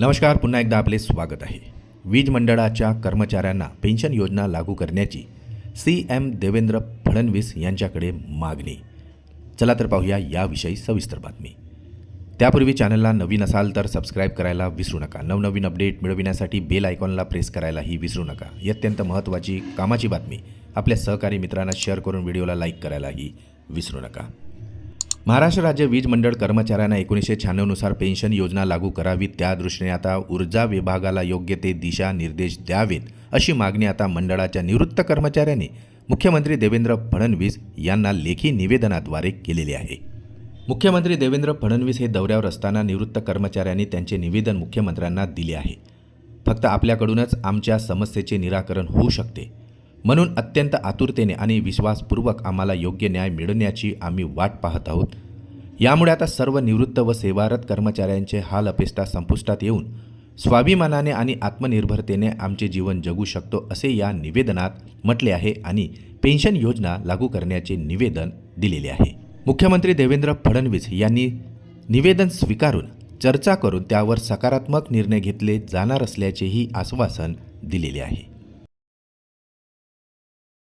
नमस्कार पुन्हा एकदा आपले स्वागत आहे. वीज मंडळाच्या कर्मचाऱ्यांना पेन्शन योजना लागू करण्याची सी एम देवेंद्र फडणवीस यांच्याकडे मागणी. चला तर पाहूया याविषयी सविस्तर बातमी. त्यापूर्वी चॅनलला नवीन असाल तर सबस्क्राईब करायला विसरू नका. नवनवीन अपडेट मिळविण्यासाठी बेल आयकॉनला प्रेस करायलाही विसरू नका. ही अत्यंत महत्त्वाची कामाची बातमी. आपल्या सहकारी मित्रांना शेअर करून व्हिडिओला लाईक करायलाही विसरू नका. महाराष्ट्र राज्य वीज मंडळ कर्मचाऱ्यांना एकोणीसशे शहाण्णवनुसार पेन्शन योजना लागू करावी त्या दृष्टीने आता ऊर्जा विभागाला योग्य ते दिशा निर्देश द्यावेत अशी मागणी आता मंडळाच्या निवृत्त कर्मचाऱ्यांनी मुख्यमंत्री देवेंद्र फडणवीस यांना लेखी निवेदनाद्वारे केलेली आहे. मुख्यमंत्री देवेंद्र फडणवीस हे दौऱ्यावर असताना निवृत्त कर्मचाऱ्यांनी त्यांचे निवेदन मुख्यमंत्र्यांना दिले आहे. फक्त आपल्याकडूनच आमच्या समस्येचे निराकरण होऊ शकते. म्हणून अत्यंत आतुरतेने आणि विश्वासपूर्वक आम्हाला योग्य न्याय मिळण्याची आम्ही वाट पाहत आहोत. यामुळे आता सर्व निवृत्त व सेवारत कर्मचाऱ्यांचे हाल अपेष्टा संपुष्टात येऊन स्वाभिमानाने आणि आत्मनिर्भरतेने आमचे जीवन जगू शकतो असे या निवेदनात म्हटले आहे आणि पेन्शन योजना लागू करण्याचे निवेदन दिलेले आहे. मुख्यमंत्री देवेंद्र फडणवीस यांनी निवेदन स्वीकारून चर्चा करून त्यावर सकारात्मक निर्णय घेतले जाणार असल्याचेही आश्वासन दिलेले आहे.